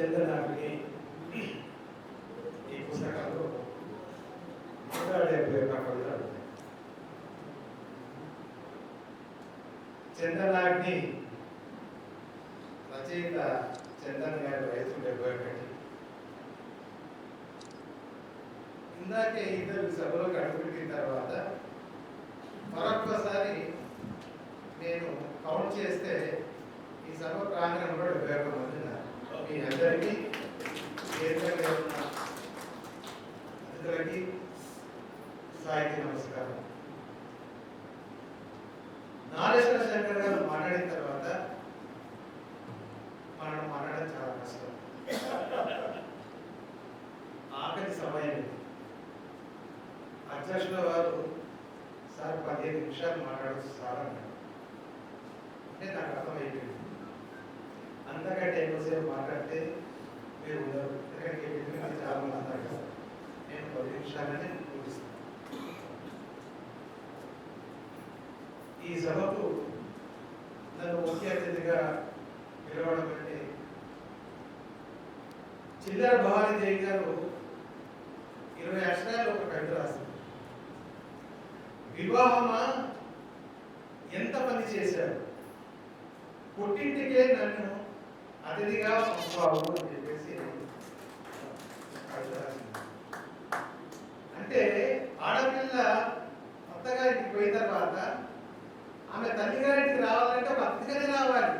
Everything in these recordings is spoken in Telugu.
చందనాన్ని ఈ పుస్తకాలు నూట డెబ్బై ఒక్క కవితలు ఉన్నాయి. రచయిత చందన్ గారి వయసు డెబ్బై ఒకటి ఇందాకే ఇద్దరు సభలోకి అడుగుపెట్టిన తర్వాత మరొక్కసారి నేను కౌంట్ చేస్తే ఈ సభ ప్రాంగణంలో డెబ్బై ఒక మంది ఉన్నారు మీ అందరికీ కేంద్రంగా ఉన్న అతిథులకి సాయికి నమస్కారం. నాగేశ్వర శంకర్ గారు మాట్లాడిన తర్వాత మనం మాట్లాడడం చాలా కష్టం ఆఖరి సమయం ఇది. అధ్యక్షుల వారు సార్ పదిహేను నిమిషాలు మాట్లాడచ్చు సార్ అన్నారు అంటే నాకు అర్థమైపోయింది అంతకంటే ఎక్కువసేపు మాట్లాడితే మీరు ఉండరు ఎందుకంటే ఎందుకంటే చాలా మంది అంటారు కదా నేను పది నిమిషాలనే ముగిస్తాను ఈ సభకు నన్ను ముఖ్య అతిథిగా పిలవడం అంటే చిల్లర భవానీ దేవి గారు ఇరవై అక్షరాలు ఒక కవిత రాశారు. వివాహమా? ఎంత పని చేశారు? పుట్టింటికే నన్ను అతిథిగా పంపావు అని చెప్పేసి కవిత రాసింది అంటే ఆడపిల్ల అత్తగారికి పోయిన తర్వాత తల్లి గారికి రావాలంటే ఒక అతిథిగానే రావాలి.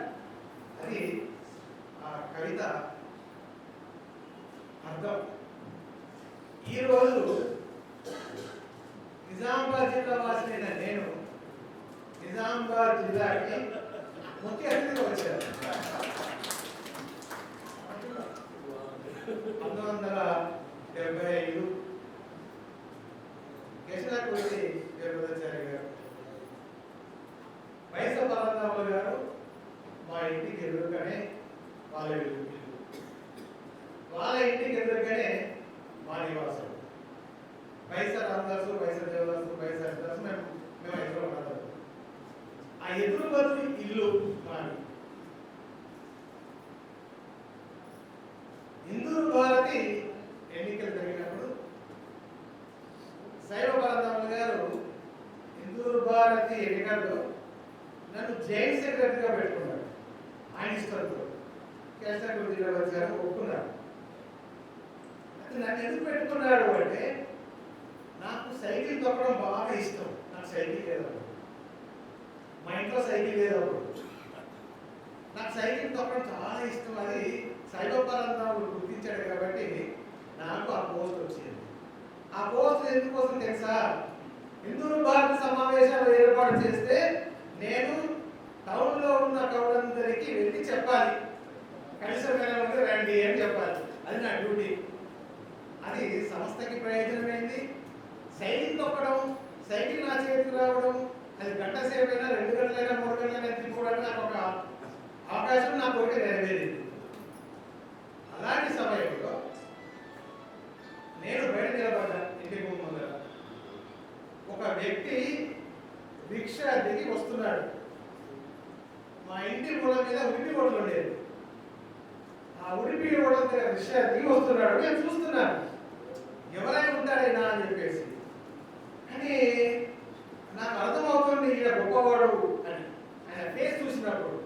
అది ఆ కవిత అర్థం. ఈరోజు నిజామాబాద్ జిల్లా వాసిన నేను నిజామాబాద్ జిల్లాకి ముఖ్య అతిథిగా వచ్చాను. పంతొమ్మిది వందల డెబ్బై ఐదు కేశనాకూరి వీరభద్రాచార్య గారు. వైస పరంధాములు గారు మా ఇంటికి ఎదురుగానే వాళ్ళ ఇల్లు వాళ్ళ ఇంటికి ఎదురుగానే మా నివాసం. వైస రామదాసు వైస దేవదాసు వైస హరిదాసు మేము మేము ఎదురు ఉన్నాం. ఆ ఎదురు బదులు ఇల్లు మాది. ఇందూరు భారతి ఎన్నికలు జరిగినప్పుడు శైవ పరంధాములు గారు ఇందూరు భారతి ఎన్నికల్లో నన్ను జైన్ సెక్రటరీగా పెట్టుకున్నాడు. ఆయన ఇష్టంతో. కేశవ గురించి గారు ఒప్పుకున్నాడు అయితే నన్ను ఎందుకు పెట్టుకున్నాడు అంటే నాకు సైకిల్ తొక్కడం బాగా ఇష్టం. నాకు సైకిల్ లేదు మా ఇంట్లో సైకిల్ లేదు అప్పుడు నాకు సైకిల్ తొక్కడం చాలా ఇష్టం. అది సైబపరంధాములు గుర్తించాడు కాబట్టి నాకు ఆ పోస్ట్ వచ్చింది. ఆ పోస్ట్ ఎందుకోసం తెలుసా? హిందూ భారత సమావేశాలు ఏర్పాటు చేస్తే నేను టౌన్లో ఉన్న కవులందరికీ వెళ్ళి చెప్పాలి. కలిసి వెళ్ళమంటే రండి అని చెప్పాలి. అది నా డ్యూటీ. అది సంస్థకి ప్రయోజనమైంది. సైకిల్ తొక్కడం సైకిల్ నా చేతికి రావడం అది గంట సేపు అయినా రెండు గంటలైనా మూడు గంటలైనా తిప్పుకోవడానికి నాకు ఒక అవకాశం నాకు ఒకటి నెరవేరింది. అలాంటి సమయంలో నేను బయట నిలబడ్డా ఇంటి ముందు ఒక వ్యక్తి రిక్షా దిగి వస్తున్నాడు. మా ఇంటి మూల మీద ఉడిపి ఓట్లు ఉండేది ఆ ఉడిపి ఓట్ల దగ్గర దిగి వస్తున్నాడు. నేను చూస్తున్నాను. ఎవరై ఉంటాడైనా అని చెప్పేసి. కానీ నాకు అర్థమవుతుంది ఈయన గొప్పవాడు అని. ఆయన ఫేస్ చూసినప్పుడు.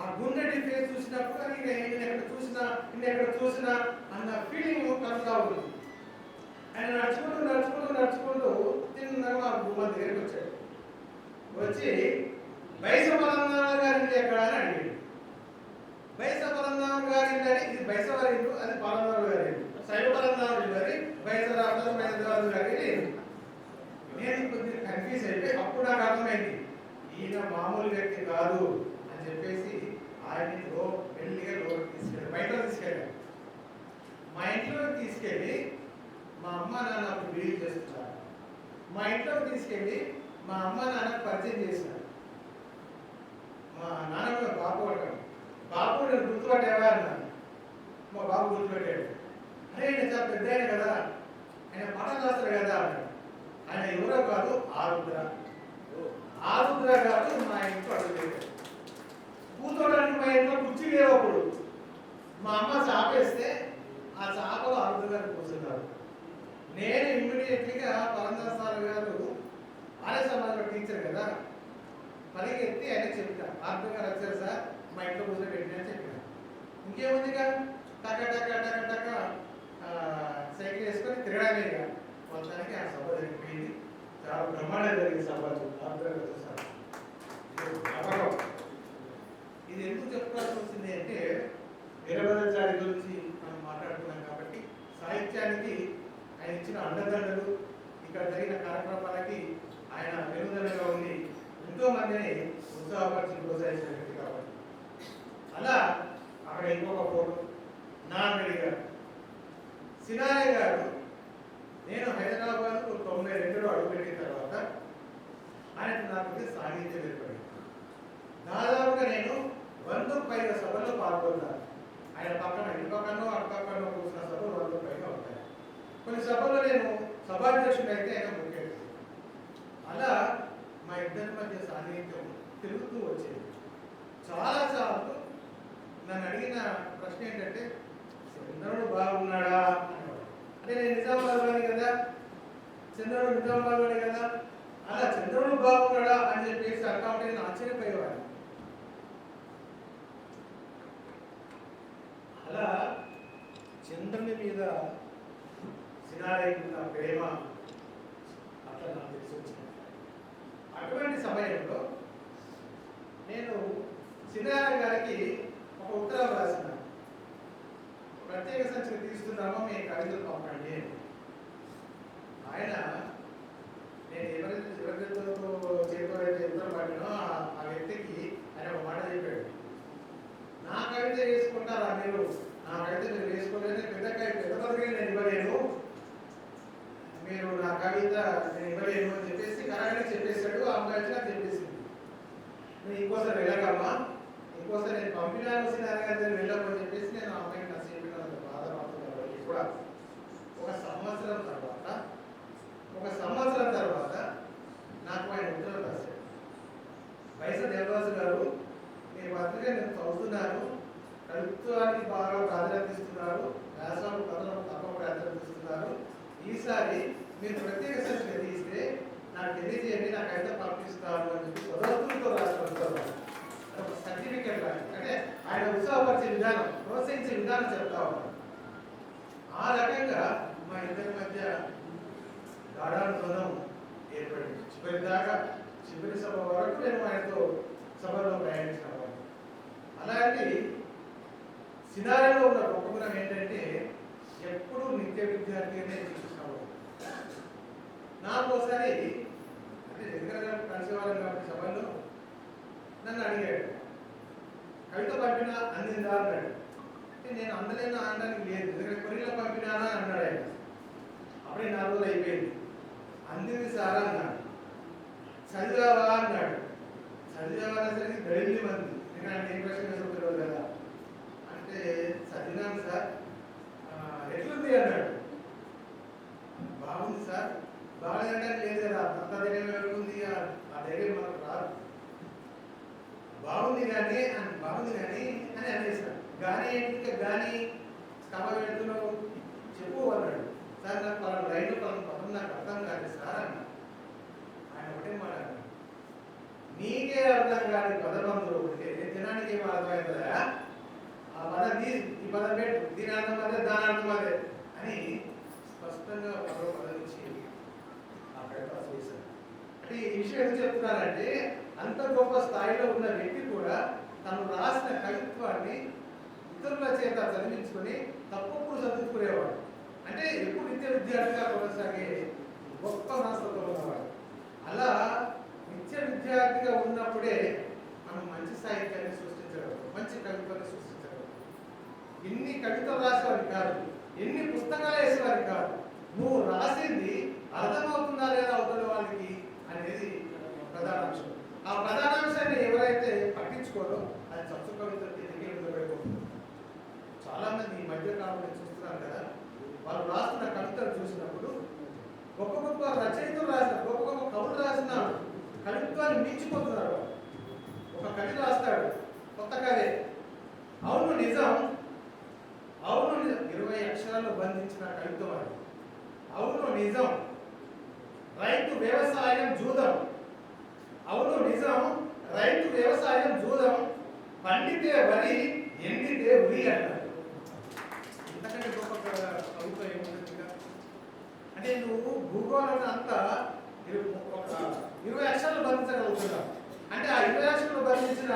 ఆ గుండెటి ఫేస్ చూసినప్పుడు నేను ఎక్కడ చూసినా నేను ఎక్కడ చూసినా అన్న ఫీలింగ్ కలుగుతా ఉంటుంది. ఆయన నడుచుకుంటూ నడుచుకుంటూ నడుచుకుంటూ తిన్నగా మా గుమ్మ దగ్గరికి వచ్చాడు. వచ్చి బైస పరంధామ గారి ఎక్కడ అని అడిగాడు. బైస పరంధామ గారి ఇల్లు అని ఇది బైస వారి ఇల్లు అది పరంధామ గారి ఇల్లు శైవ పరంధామ గారి బైస రామదాసు బైస గారి నేను కొద్దిగా కన్ఫ్యూజ్ అయిపోయి అప్పుడు నాకు అర్థమైంది. ఈయన మామూలు వ్యక్తి కాదు అని చెప్పేసి ఆయన లో మెల్లిగా లోకి తీసుకెళ్ళి బయట తీసుకెళ్ళాను మా ఇంట్లో తీసుకెళ్ళి మా అమ్మ నాన్న అప్పుడు డీల్ చేస్తున్నారు. మా ఇంట్లో తీసుకెళ్ళి మా అమ్మ నాన్నకు పరిచయం చేశారు. మా నాన్న కూడా బాబు అంటాడు బాబు నేను గుర్తుపట్టేవా అన్నాను మా బాబు గుర్తుపెట్టాడు. అరే ఆయన చాలా పెద్ద ఆయన కదా. ఆయన పాఠం చేస్తారు కదా ఆయన ఎవరో కాదు ఆరుద్ర. ఆరుద్ర కాదు మా ఇంట్లో అడుగుతాడు కూర్చోడానికి మా ఇంట్లో కుర్చీ లేవు అప్పుడు. మా అమ్మ చాపేస్తే ఆ చాపలో ఆరుద్ర గారు కూర్చున్నారు. నేను ఇమ్మీడియట్లీగా పరందా సార్ గారు ఆర్ఎస్ఎంఆర్లో టీచర్ కదా. పరిగెత్తి ఆయన చెప్పిన ఆర్థిక రచ్చారు సార్ మా ఇంట్లో ముందు పెట్టిన అని చెప్పిన. ఇంకేముందిగా? టక టక టక టక సైకిల్ వేసుకొని తిరగడమే ఇక. మొత్తానికి ఆ సభ జరిగిపోయింది. చాలా బ్రహ్మాండం జరిగింది సభ. ఆర్థిక సార్ ఇది ఎందుకు చెప్పుకోవాల్సి వచ్చింది అంటే వీరభద్రాచారి గురించి మనం మాట్లాడుతున్నాం కాబట్టి సాహిత్యానికి ఆయన ఇచ్చిన అండదండలు ఇక్కడ జరిగిన కార్యక్రమాలకి ఆయన పెరుగుదలగా ఉండి ఎంతో మందిని ఉత్సాహపరిచి ప్రోత్సహించిన వ్యక్తి కాబట్టి. అలా అక్కడ ఇంకొక ఫోటో నాన్నడి గారు. సినారే గారు నేను హైదరాబాద్ తొంభై రెండులో అడుగుపెట్టిన తర్వాత ఆయన నాకు సాహిత్యం ఏర్పడింది దాదాపుగా నేను వంద పైగా సభలో పాల్గొన్నాను. ఆయన పక్కన ఇటు పక్కనో అటు పక్కనో కూర్చున్న సభలు వంద పైన. కొన్ని సభల్లో నేను సభాధ్యక్షుడు అయితే ఆయన ముఖ్య అలా మా ఇద్దరి మధ్య సాన్నిహిత్యం తిరుగుతూ వచ్చేది. చాలా సార్లు నన్ను అడిగిన ప్రశ్న ఏంటంటే చంద్రుడు బాగున్నాడా? అంటే నేను నిజామాబాద్లోనే వాడిని కదా చంద్రుడు నిజామాబాద్లోనే కదా అలా చంద్రుడు బాగున్నాడా? అని చెప్పేసి అకౌంట్ నేను ఆశ్చర్యపోయేవాడిని అలా చంద్రుని మీద సినారికి ప్రేమ అట్లా నాకు తెలిసి వచ్చింది. అటువంటి సమయంలో నేను సినార గారికి ఒక ఉత్తరం రాసిన ప్రత్యేక సంచిక తీస్తున్నామో మీ కవితలు పంపండి అని. ఆయన నేను ఎవరి ఎవరితో చేతితో అయితే ఉత్తరం పడినో ఆ- వ్యక్తికి ఆయన ఒక మాట చెప్పాడు. నా కవిత వేసుకుంటారా మీరు? నా కవిత మీరు వేసుకోలేదు పెద్ద కవి పెద్ద పదవి నేను ఇవ్వలేను. మీరు నా కవిత నేను ఇవ్వలేను అని చెప్పేసి కరాడికి చెప్పేశాడు ఆ అమ్మాయి నాకు చెప్పేసింది. నేను ఇంకోసారి వెళ్ళగలమా ఇంకోసారి నేను పంపినాను సినారి వెళ్ళమని చెప్పేసి నేను ఆ అమ్మాయికి నచ్చ చెప్పిన బాధపడుతున్నాను కూడా ఒక సంవత్సరం తర్వాత ఒక సంవత్సరం తర్వాత నాకు ఆయన ఉత్తరం రాశాడు వైస దేవదాసు గారు మీ పత్రిక నేను చదువుతున్నాను కవిత్వానికి బాగా ప్రాధాన్యత ఇస్తున్నారు వ్యాసాలు కథలకు తక్కువ ప్రాధాన్యత ఇస్తున్నారు ఈసారి మీరు ప్రత్యేక సంఖ్య తీస్తే నాకు తెలియజేయండి నా కవిత పంపిస్తాను రాష్ట్రం సర్టిఫికెట్ అంటే ఆయన ఉత్సాహపరిచే విధానం ప్రోత్సహించే విధానం చెప్తా ఉన్నారు ఆ రకంగా మా ఇద్దరి మధ్య గాఢానుబంధం ఏర్పడింది. చివరి దాకా చివరి సభ వరకు నేను ఆయనతో సభలో ప్రయాణించిన వాడిని. అలాంటి సినారిలో ఉన్న గొప్ప ఏంటంటే ఎప్పుడూ నిత్య విద్యార్థిగానే చూసినవాడు నాకు ఒకసారి అంటే దగ్గర కలిసేవాళ్ళం కాబట్టి సభలో నన్ను అడిగాడు కవిత పంపినా అందిందా అన్నాడు. అంటే నేను అందలేను అనడానికి లేదు ఎందుకంటే కొరియలో పంపినానా? అన్నాడు ఆయన. అప్పుడే నాలుగు రోజులు అయిపోయింది. అందింది సారా? అన్నాడు. చదివావా? అన్నాడు. చదివావా అనేసరికి మంది ఎందుకంటే ఏం ప్రశ్న వేసుకుంటారు కదా అంటే చదివినాను సార్. ఎట్లుంది? అన్నాడు. బాగుంది సార్. బాగాలేదంటే లేదు కదా. అంత ధైర్యం ఎవరికి ఆ- ధైర్యం మనకు రాదు. బాగుంది కానీ అని బాగుంది కానీ అని అనేసాడు కానీ ఏంటి కానీ కవ పెడుతున్నావు చెప్పు అన్నాడు. సార్ నాకు పలానా రైలు పలానా పదం నాకు అర్థం కాదు సార్ అన్న ఆయన ఒకటే మాట నీకే అర్థం కాని పదబంధువు ఉంటే జనానికి ఏం అర్థమవుతుందా ఆ పదం తీ ఈ పదం పెట్టు. దీని అర్థం అదే దాని అర్థం అదే అని స్పష్టంగా పదవి పదం ఇచ్చి ఆ కవిత చేశారు అంటే ఈ విషయం ఏం చెప్తున్నారంటే అంత గొప్ప స్థాయిలో ఉన్న వ్యక్తి కూడా తను రాసిన కవిత్వాన్ని ఇతరుల చేత చదివించుకొని తప్పప్పుడు చదువుకునేవాడు. అంటే ఎప్పుడు నిత్య విద్యార్థిగా కొనసాగే గొప్ప మనస్తత్వం ఉన్నవాడు. అలా నిత్య విద్యార్థిగా ఉన్నప్పుడే మనం మంచి సాహిత్యాన్ని సృష్టించగలం మంచి కవిత్వాన్ని సృష్టించగలం. ఎన్ని కవితలు రాసేవారు కాదు ఎన్ని పుస్తకాలు వేసేవారు కాదు. నువ్వు రాసింది అర్థమవుతుందా లేదా అవుతుందో వాళ్ళకి అనేది ప్రధాన అంశం. ఆ ప్రధాన అంశాన్ని ఎవరైతే పట్టించుకోరో అది చచ్చు కవిత దిగిపోతుంది చాలా మంది ఈ మధ్య కాలంలో చూస్తున్నాం కదా వాళ్ళు రాస్తున్న కవితలు చూసినప్పుడు గొప్ప గొప్ప రచయితలు రాసిన గొప్ప గొప్ప కవులు రాసిన కవిత్వాన్ని మించిపోతున్నారు ఒక కవి రాస్తాడు కొత్త కవి. అవును నిజం. అవును నిజం. ఇరవై అక్షరాలు బంధించిన కవిత్వం అది. అవును నిజం. రైతు వ్యవసాయం జూదం. అవును నిజం. రైతు వ్యవసాయం జూదం. పండితే వరి ఎండితే ఉరి అంటారు. ఎందుకంటే గొప్ప ప్రభుత్వం అంటే నువ్వు భూగోళం అంతా ఇరవై అక్షరాలు భరించగలుగుతున్నావు అంటే ఆ ఇరవై అక్షరాలు భరించిన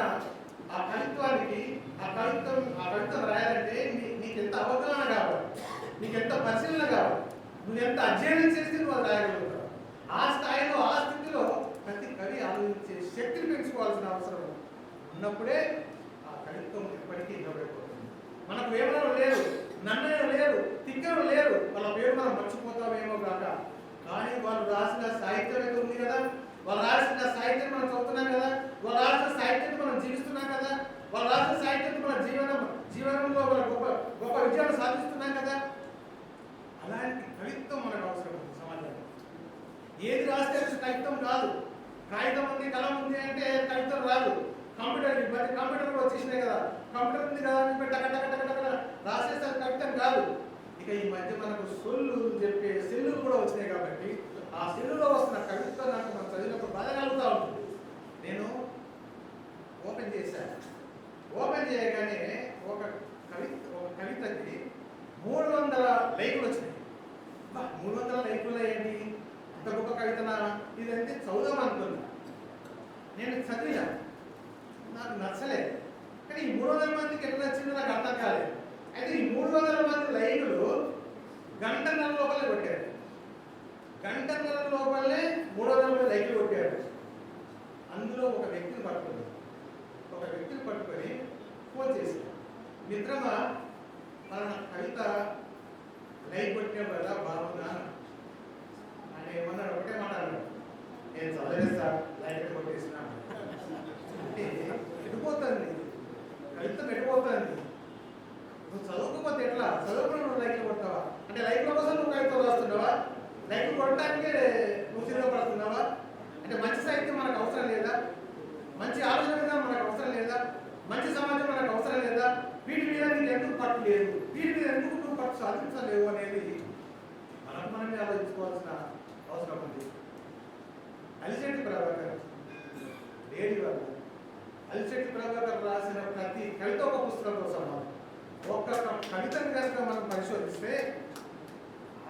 ఆ కవిత్వానికి ఆ కవిత్వం ఆ కవిత్వం రాయాలంటే నీకు ఎంత అవగాహన కావాలి? నీకు ఎంత పరిశీలన కావాలి? నువ్వు ఎంత అధ్యయనం చేస్తే నువ్వు రాయగలుగుతావు? ఆ స్థాయిలో ఆ స్థితిలో ప్రతి కవి ఆలోచించే శక్తిని పెంచుకోవాల్సిన అవసరం ఉన్నప్పుడే ఆ కవిత్వం ఎప్పటికీ నిలబడిపోతుంది. మనకు వేమనం లేరు నన్నయ్య లేరు తిక్కరు లేరు వాళ్ళ పేరు మనం మర్చిపోతామేమో కాక. కానీ వాళ్ళు రాసిన సాహిత్యం ఉంది కదా. వాళ్ళు రాసిన సాహిత్యం మనం చదువుతున్నాం కదా వాళ్ళు రాసిన సాహిత్యాన్ని మనం జీవిస్తున్నాం కదా వాళ్ళు రాసిన సాహిత్యాన్ని మన జీవనం జీవనంలో మన గొప్ప గొప్ప విజయాలు సాధిస్తున్నాం కదా అలాంటి కవిత్వం మనకు అవసరం ఉంది సమాజంలో ఏది రాస్తే అది కవిత్వం కాదు కాగితం ఉంది కలం ఉంది అంటే కవిత్వం రాదు కంప్యూటర్ మరి కంప్యూటర్ కదా. కంప్యూటర్ ఉంది కదా అని టక టక టక టక కాదు. ఇక ఈ మధ్య మనకు సొల్లు చెప్పే సెల్లు కూడా వచ్చినాయి కాబట్టి ఆ సెల్లులో వస్తున్న కవిత్వం నాకు మనం చదివినప్పుడు బాధ కలుగుతూ ఉంటుంది. నేను ఓపెన్ చేశాను ఓపెన్ చేయగానే ఒక కవి ఒక కవితకి మూడు వందల లైకులు వచ్చినాయి. మూడు వందల లైకులు ఏంటి? ఇంత గొప్ప కవితనా ఇదంటే చదుదాం అనుకున్నా. నేను చదివినా. నాకు నచ్చలేదు. కానీ ఈ మూడు వందల మందికి ఎట్లా నచ్చిందో నాకు అర్థం కాలేదు. అయితే ఈ మూడు వందల మంది గంట గంటన్నర లోపలే కొట్టారు. గంటన్నర లోపలే మూడు వందల మంది లైన్లు కొట్టారు. అందులో ఒక వ్యక్తిని పట్టుకుంది ఒక వ్యక్తిని పట్టుకొని ఫోన్ చేసి మిత్రమా మన కవిత లైన్ కొట్టిన కదా బాగుందా? అని ఏమన్నాడు? ఒకటే మాట అన్నాడు. నేను చదవలేదు సార్ కొట్టేసిన. అంటే ఎడిపోతుంది పెట్టిపోతుంది నువ్వు చదువుకోకపోతే ఎట్లా? చదువుకుని నువ్వు లైక్ కొడతావా? అంటే లైక్ కోసం నువ్వు కవిత రాస్తున్నావా? లైఫ్ కొట్టడానికి నువ్వు సిద్ధపడుతున్నావా అంటే మంచి సాహిత్యం మనకు అవసరం లేదా? మంచి ఆలోచన విధానం మనకు అవసరం లేదా? మంచి సమాజం మనకు అవసరం లేదా? వీటి మీద నీకు ఎందుకు పట్టు లేదు? వీటి మీద ఎందుకు నువ్వు పట్టు సాధించలేవు అనేది మనకు మనమే ఆలోచించుకోవాల్సిన అవసరం ఉంది. అలిసేటి ప్రభాకర్ లేడీ వాళ్ళు. అలిశెట్టి ప్రభాకర్ రాసిన ప్రతి కవిత ఒక పుస్తకంతో సమానం ఒక్కొక్క కవితను కనుక మనం పరిశోధిస్తే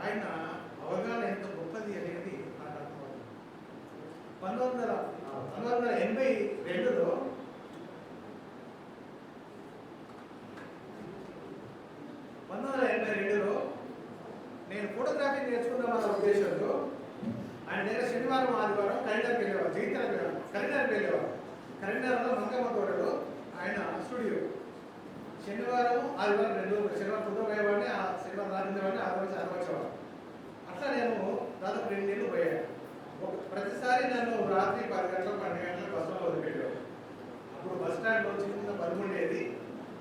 ఆయన అవగాహన ఎంత గొప్పది అనేది నాకు అర్థమవుతుంది. పంతొమ్మిది వందల పంతొమ్మిది వందల ఎనభై రెండులో పంతొమ్మిది వందల ఎనభై రెండులో నేను ఫోటోగ్రఫీ నేర్చుకుందామన్న ఉద్దేశంతో ఆయన దగ్గర శనివారం ఆదివారం కరీంనగర్కి వెళ్ళేవారు జీవితానికి వెళ్ళేవారు కరీంనగర్కి వెళ్ళేవారు. కరీంనగర్లో మంకమ్మ కోటలో ఆయన స్టూడియో. శనివారం ఆదివారం రెండు శనివారం పొద్దున పోయేవాడిని ఆ శనివారం రాజేవాడిని ఆదివారం రోజు వచ్చేవాడు అట్లా నేను దాదాపు రెండు నెలలు పోయాను. ఒక- ప్రతిసారి నన్ను రాత్రి పది గంటలు పన్నెండు గంటలకు బస్సులో వదిలిపెట్టాడు అప్పుడు బస్ స్టాండ్లో చిన్న బరువు ఉండేది.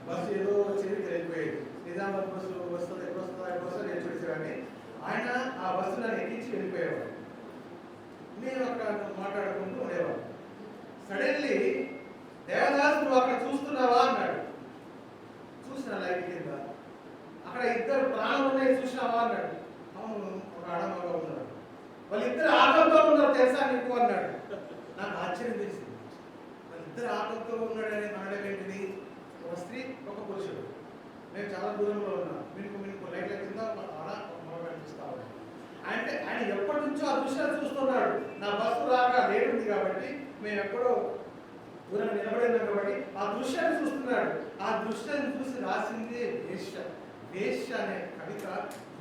బస్సు ఏదో వచ్చేది వెళ్ళిపోయేది. నిజామాబాద్ బస్సు వస్తుంది ఎప్పుడు వస్తుందో ఎప్పుడు వస్తుందో నేను చూసేవాడిని ఆయన ఆ బస్సు నన్ను ఎక్కించి వెళ్ళిపోయేవాడు. నేను అక్కడ మాట్లాడుకుంటూ ఉండేవాడు సడన్లీ దేవదాస్ నువ్వు అక్కడ చూస్తున్నావా అన్నాడు. చూసిన లైట్ కింద. అక్కడ ఇద్దరు ప్రాణం ఉన్నాయి చూసినావా అన్నాడు. అవును ఒక ఆడమగ ఉన్నాడు. వాళ్ళిద్దరు ఆటంతో ఉన్నారు తెలుసా నీకు అన్నాడు. నాకు ఆశ్చర్యం తెలిసింది. వాళ్ళిద్దరు ఆటంతో ఉన్నాడని అనడం ఏంటిది? ఒక స్త్రీ ఒక పురుషుడు. మేము చాలా దూరంలో ఉన్నాం. మీకు మీకు లైట్ల కింద ఆడ కనిపిస్తా అంటే ఆయన ఎప్పటి నుంచో ఆ దృశ్యాన్ని చూస్తున్నాడు. నా బస్సు రాక లేట్ ఉంది కాబట్టి మేము ఎక్కడో దూరం నిలబడినాం కాబట్టి ఆ దృశ్యాన్ని చూస్తున్నాడు. ఆ దృశ్యాన్ని చూసి రాసింది వేష వేష అనే కవిత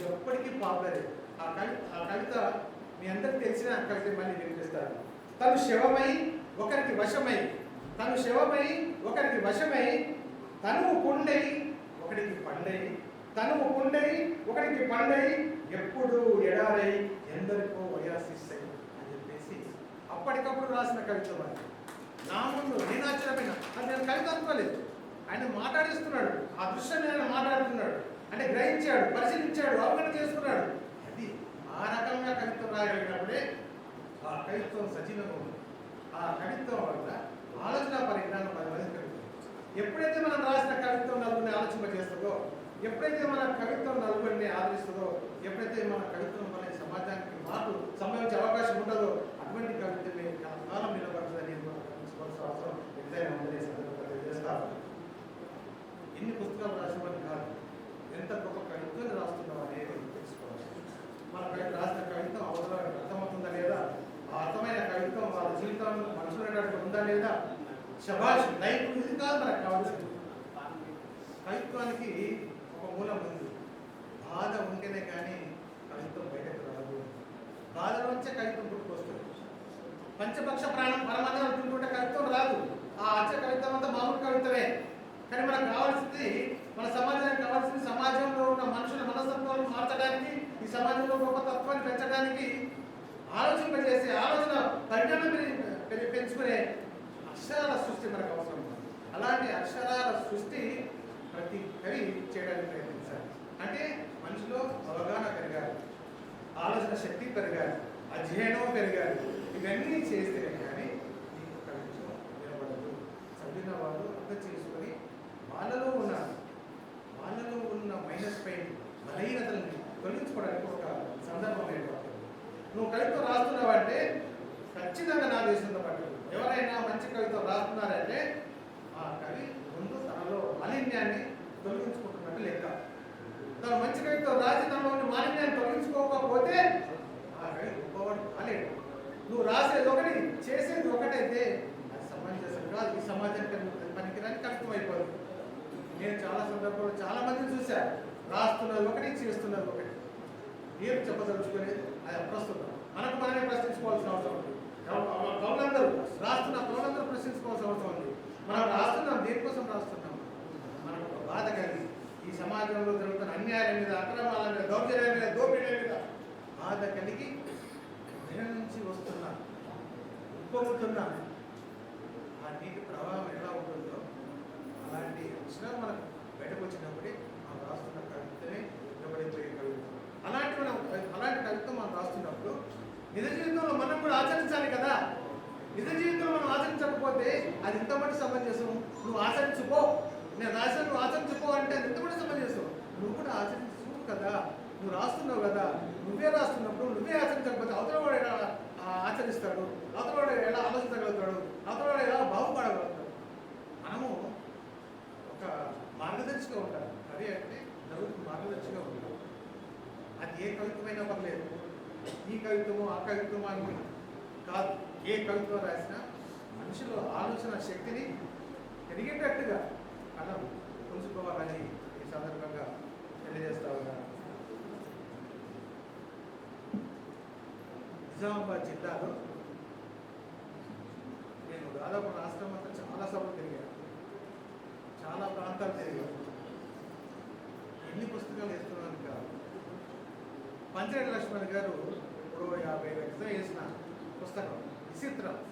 ఎప్పటికీ పాపలేదు. ఆ కవి ఆ కవిత మీ అందరికి తెలిసిన కవిత మళ్ళీ వినిపిస్తాడు తను శవమై ఒకరికి వశమై తను శవమై ఒకరికి వశమై తను కొండై ఒకడికి పండై తను కొండై ఒకడికి పండై ఎప్పుడు ఎడారై ఎందరికో వయాసిస్తాయి అప్పటికప్పుడు రాసిన కవిత్వం అది నా ముందు నేను ఆశ్చర్యపోయినా. అది నేను కవిత అనుకోలేదు. ఆయన మాట్లాడిస్తున్నాడు. ఆ దృశ్యాన్ని ఆయన మాట్లాడుతున్నాడు. అంటే గ్రహించాడు పరిశీలించాడు అవగాహన చేసుకున్నాడు. అది ఆ రకంగా కవిత్వం రాయగలిగినప్పుడే ఆ కవిత్వం సజీవంగా ఉంది. ఆ కవిత్వం వల్ల ఆలోచన పరిజ్ఞానం పది మంది పెరుగుతుంది. ఎప్పుడైతే మనం రాసిన కవిత్వం నలుగురిని ఆలోచన చేస్తుందో ఎప్పుడైతే మన కవిత్వం నలుగురిని ఆదరిస్తుందో ఎప్పుడైతే మన కవిత్వం మన సమాజానికి మార్పు సంభవించే అవకాశం ఉండదో అటువంటి గణితమే కాలం నిలబడుతుందని గమనించవలసిన అవసరం ఎగ్జామ్ ఉందని సందర్భంగా చేస్తారు ఎన్ని పుస్తకాలు రాసేవాళ్ళు కాదు. ఎంత గొప్ప కవిత్వాన్ని రాస్తున్నాం అనేది తెలుసుకోవాలి. మన రాసిన కవిత్వం అవసరం అర్థమవుతుందా లేదా? ఆ అర్థమైన కవిత్వం వాళ్ళ జీవితంలో మనుషులైనట్టు ఉందా లేదా? శభాష్ నైపుణ్యం కాదు మనకు కావాల్సింది కవిత్వానికి పంచపక్ష ప్రాణం పరమాత్మ అనుకుంటుంటే కవిత్వం రాదు. ఆ అచ్చ కవిత్వం అంతా మామూలు కవిత్వమే కానీ మనకు కావాల్సింది మన సమాజానికి కావాల్సింది సమాజంలో ఉన్న మనుషుల మనస్తత్వాలను మార్చడానికి ఈ సమాజంలో గొప్ప తత్వాన్ని పెంచడానికి ఆలోచింపజేసి ఆలోచన పరిణామం పెంచుకునే అక్షరాల సృష్టి మనకు అవసరం అలాంటి అక్షరాల సృష్టి ప్రతి కవి చేయడానికి ప్రయత్నించాలి. అంటే మనిషిలో అవగాహన పెరగాలి ఆలోచన శక్తి పెరగాలి అధ్యయనం పెరగాలి. ఇవన్నీ చేస్తే కానీ నీకు కవిత్వం వినబడదు చదివిన వాళ్ళు అర్థం చేసుకొని వాళ్ళలో ఉన్న వాళ్ళలో ఉన్న మైనస్ పైన బలహీనతల్ని తొలగించుకోవడానికి ఒక సందర్భం ఏర్పడుతుంది. నువ్వు కవిత్వం రాస్తున్నావంటే ఖచ్చితంగా నా దేశంతో పాటు ఎవరైనా మంచి కవిత్వం రాస్తున్నారంటే ఆ కవి ముందు తనలో మాలిన్యాన్ని తొలగించుకుంటున్నట్టు లెక్క. తను మంచి కవిత్వం రాసి తనలో మాలిన్యాన్ని తొలగించుకోకపోతే ఆ కవి గొప్పవాడు కాలేడు. నువ్వు రాసేది ఒకటి చేసేది ఒకటైతే అది సమంజసం కాదు ఈ సమాజానికి పనికిరాని కష్టం అయిపోతుంది నేను చాలా సందర్భంలో చాలా మందిని చూశాను రాస్తున్నది ఒకటి చేస్తున్నది ఒకటి. ఏం చెప్పదలుచుకునేది అది ప్రస్తుతం మనకు మనమే ప్రశ్నించుకోవాల్సిన అవసరం ఉంది. పౌరులందరూ రాస్తున్న పౌరులందరూ ప్రశ్నించుకోవాల్సిన అవసరం ఉంది. మనం రాస్తున్నాం దేనికోసం రాస్తున్నాం? మనకు ఒక బాధ కలిగి ఈ సమాజంలో జరుగుతున్న అన్యాయాల మీద అక్రమాల మీద దౌర్జన్యాల మీద దోపిడీల మీద బాధ కలిగి దేని నుంచి వస్తున్న. ఉప్పొంగుతున్న ఆ నీటి ప్రవాహం ఎలా ఉంటుందో అలాంటి అక్షరాలు మనకు బయటకు వచ్చినప్పుడే మనం రాస్తున్న కవితనే నిలబడిపోయే అలాంటి మనం అలాంటి కవిత మనం రాస్తున్నప్పుడు నిజ జీవితంలో మనం కూడా ఆచరించాలి కదా. నిజ జీవితంలో మనం ఆచరించకపోతే అది ఎంత మట్టి సమంజసం నువ్వు ఆచరించుకో. నేను రాసిన నువ్వు ఆచరించుకో అంటే అది ఎంత మట్టి సమంజసం నువ్వు కూడా ఆచరించు కదా. నువ్వు రాస్తున్నావు కదా. నువ్వే రాస్తున్నప్పుడు నువ్వే ఆచరించకపోతే అవతల వాడు ఎలా ఆచరిస్తాడు? అవతల వాడు ఎలా ఆలోచించగలుగుతాడు? అవతల వాడు ఎలా బాగుపడగలుగుతాడు? మనము ఒక మార్గదర్శిగా ఉంటాం కవి అంటే నలుగురికి మార్గదర్శిగా ఉంటాం అది ఏ కవిత్వమైనా పర్లేదు. ఈ కవిత్వము ఆ కవిత్వము అని కాదు. ఏ కవిత్వం రాసినా మనిషిలో ఆలోచన శక్తిని పెరిగేటట్టుగా మనం తెలుసుకోవాలని ఈ సందర్భంగా తెలియజేస్తా ఉన్నాను. నిజామాబాద్ జిల్లాలో నేను దాదాపు రాష్ట్రం అంతా చాలా సభలు తిరిగాను. చాలా ప్రాంతాలు తిరిగాను. ఎన్ని పుస్తకాలు వేస్తున్నాను కాదు పంచరెడ్డి లక్ష్మణ్ గారు ఇప్పుడు యాభై లక్షలు వేసిన పుస్తకం. విచిత్రం.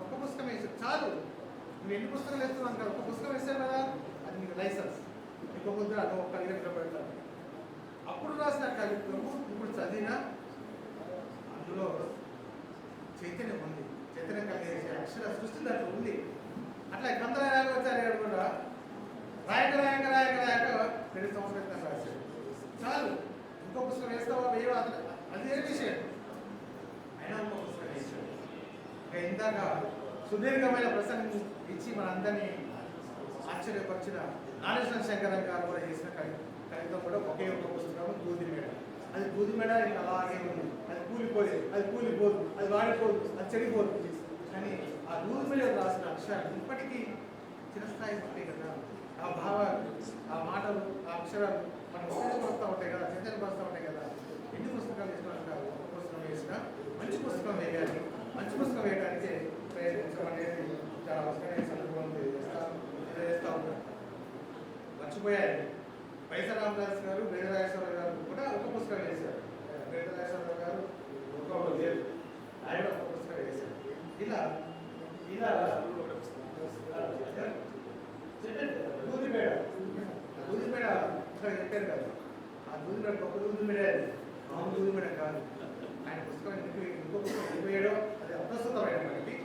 ఒక పుస్తకం వేసి చాలు. నువ్వు ఎన్ని పుస్తకాలు వేస్తున్నాను కాదు ఒక పుస్తకం వేసావు కదా? అది నీకు లైసెన్స్. ఇంకొక ముద్ర నువ్వు ఒక కలిగి పెడతాను అప్పుడు రాసిన కవిత్వము ఇప్పుడు చదివినా అందులో చైతన్యం ఉంది. చైతన్యం కలిగేసి అక్షర సృష్టి దాంట్లో ఉంది. అట్లా గంధల రాఘవాచార్య కూడా? రాయక రాయక రాయక రాయక రెండు సంవత్సరాల క్రితం రాశారు. చాలు. ఇంకో పుస్తకం వేస్తావా? వేయవా? అది అది విషయం? అయినా ఇంకో పుస్తకం వేసాడు ఇంకా ఇందాక సుదీర్ఘమైన ప్రసంగం ఇచ్చి మనందరినీ ఆశ్చర్యపరిచిన నాగేశ్వర శంకరం గారు కూడా చేసిన కవిత కూడా ఒకే ఒక పుస్తకం దూది అది దూది అలాగే ఉంది. అది కూలిపోలేదు అది కూలిపోదు. అది వాడిపోదు. అది చెడిపోదు కానీ ఆ దూది రాసిన అక్షరాలు ఇప్పటికీ చిరస్థాయి ఉంటాయి కదా. ఆ భావాలు ఆ మాటలు ఆ అక్షరాలు మనం ఉపయోగపడుతూ ఉంటాయి కదా. చైతన్యపరుస్తూ ఉంటాయి కదా. ఎన్ని పుస్తకాలు వేసినా ఒక పుస్తకం వేసినా మంచి పుస్తకం వేయాలి. మంచి పుస్తకం వేయడానికి ప్రయత్నించడం అనేది చాలా అవసరమైన సందర్భం చేస్తాను చేస్తూ ఉంటాను మర్చిపోయారు. పైస రామదాస్ గారు వేదరాజేశ్వర గారు కూడా ఒక పుస్తకం వేశారు వేదరాజేశ్వర గారు ఒక లేదు. ఆయన ఒక పుస్తకం వేశారు ఇలా ఇలా చెప్పండి దూదిపేడ దూదిపేడ ఇక్కడ చెప్పారు కదా. ఆ దూదిపేడ ఒక దూదిపేడ మామూలు దూదిపేడ కాదు. ఆయన పుస్తకం ఎందుకు ఇంకో పుస్తకం వెళ్ళిపోయాడో అది అప్రస్తుతమైన మనకి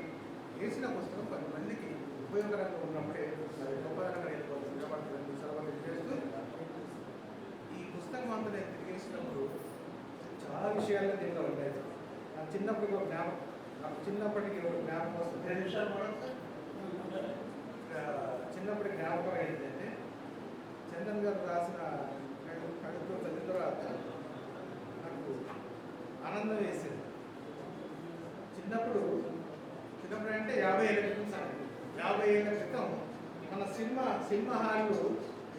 వేసిన పుస్తకం కొంతమందికి ఉపయోగకరంగా ఉన్నప్పుడే అది గొప్పదనంగా వెళ్ళిపోతుంది నిలబడుతుందని సలహా చేస్తూ ఈ పుస్తకం అంతా నేను తిరిగేసినప్పుడు చాలా విషయాలు దీంట్లో ఉంటాయి. నాకు చిన్నప్పటికి ఒక జ్ఞాపకం నాకు చిన్నప్పటికి ఒక జ్ఞాపకం వస్తుంది చిన్నప్పటి జ్ఞాపకం ఏంటంటే చందన్ గారు రాసిన కవిత్వం చదివిన తర్వాత నాకు ఆనందం వేసింది. చిన్నప్పుడు చిన్నప్పుడు అంటే యాభై ఏళ్ళ క్రితం సంగతి యాభై ఏళ్ళ క్రితం మన సినిమా సినిమా హాళ్ళు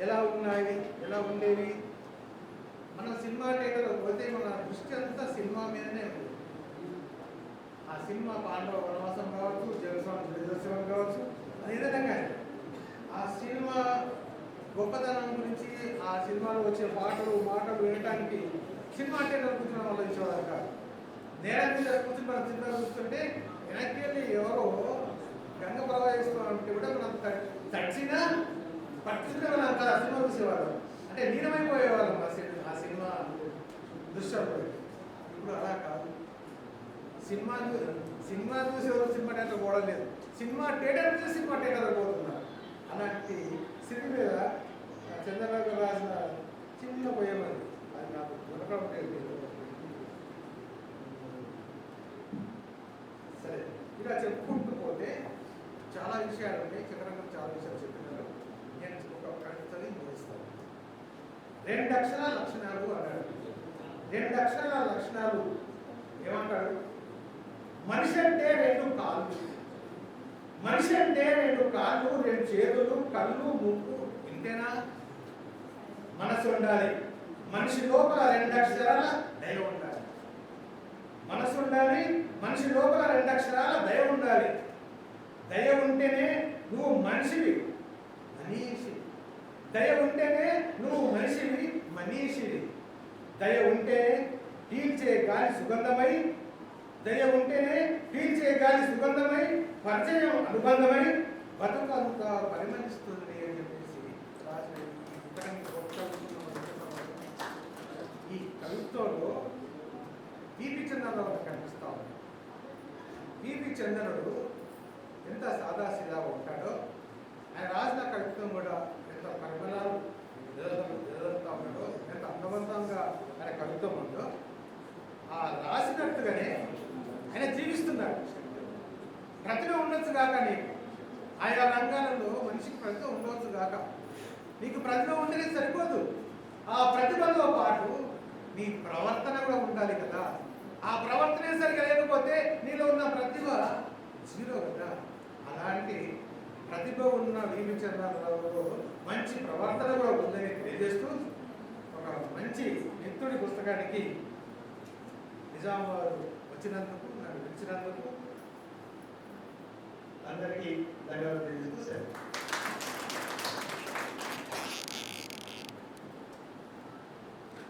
ఎలా ఉన్నాయి ఎలా ఉండేవి మన సినిమా థియేటర్ పోతే మన దృష్టి అంతా సినిమా మీదనే ఉంది. ఆ సినిమా పాండవ వనవాసం కావచ్చు జగస్వామి జగదర్శనం కావచ్చు అది విధంగా ఆ సినిమా గొప్పతనం గురించి ఆ సినిమాలో వచ్చే పాటలు మాటలు వినటానికి సినిమా థియేటర్ కూర్చున్న వాళ్ళు ఇచ్చేవారు కాదు. నేరం మీద కూర్చుని మనం సినిమా చూస్తుంటే వెనక్కి వెళ్ళి ఎవరో గంగ ప్రవహిస్తామంటే కూడా మనం తడిచినా పట్టుకునే మనం అంత సినిమా చూసేవాళ్ళం. అంటే లీనమైపోయేవాళ్ళం ఆ సినిమా. ఆ సినిమా దృశ్యం ఇప్పుడు అలా కాదు. సినిమా చూ- సినిమా చూసి ఎవరు సినిమా థియేటర్ పోవడం లేదు. సినిమా థియేటర్ చూసి సినిమా థియేటర్ పోతున్నారు. అలాంటి స్థితి మీద చంద్రబాబు రాసిన చిన్న పోయేవారు అది. నాకు దొరకడం లేదు. సరే ఇలా చెప్పుకుంటూ పోతే చాలా విషయాలు ఉన్నాయి. చంద్రబాబు చాలా విషయాలు చెప్పినారు. నేను ఒక కవితని రెండు అక్షరాల లక్షణాలు అన్నాడు. రెండు అక్షరాల లక్షణాలు ఏమంటాడు? మనిషి అంటే రెండు కాళ్ళు. మనిషి అంటే రెండు కాళ్ళు రెండు చేతులు కళ్ళు ముక్కు ఇంతేనా? మనసు ఉండాలి. మనిషి లోపల రెండు అక్షరాల దయ ఉండాలి. మనసు ఉండాలి మనిషి లోపల రెండు అక్షరాల దయ ఉండాలి. దయ ఉంటేనే నువ్వు మనిషివి. అని దయ ఉంటేనే నువ్వు మనిషివి మనీషివి. దయ ఉంటేనే పీల్చే గాలి సుగంధమై దయ ఉంటేనే పీల్చే గాలి సుగంధమై పరిచయం అనుబంధమై బతుకు పరిమళిస్తుంది అని చెప్పేసి ఈ ఈ కవిత్వంలో పిపి చంద్రరావు కనిపిస్తా ఉంది. పిపి చంద్రుడు ఎంత సాదాసీదా ఉంటాడో ఆయన రాసిన కవిత్వం కూడా ఎంత పరిమళాలు ఎదురుతా ఉన్నాడో ఎంత అందవంతంగా ఆయన కవిత్వం ఉందో ఆ రాసినట్టుగానే ఆయన జీవిస్తున్నాడు. ప్రతిభ ఉండొచ్చు కాక నీకు. ఆయా రంగాలలో మనిషికి ప్రతిభ ఉండవచ్చు కాక నీకు ప్రతిభ ఉంటేనే సరిపోదు. ఆ ప్రతిభతో పాటు నీ ప్రవర్తన కూడా ఉండాలి కదా. ఆ ప్రవర్తనే సరిగా లేకపోతే నీలో ఉన్న ప్రతిభ జీరో కదా. అలాంటి ప్రతిభ ఉన్న వీమి చంద్రరావులో మంచి ప్రవర్తన కూడా ఉందని తెలియజేస్తూ ఒక మంచి మిత్రుడి పుస్తకానికి నిజామాబాద్ వచ్చినందుకు నన్ను పిలిచినందుకు అందరికీ ధన్యవాదాలు తెలియజేస్తూ సెలవు.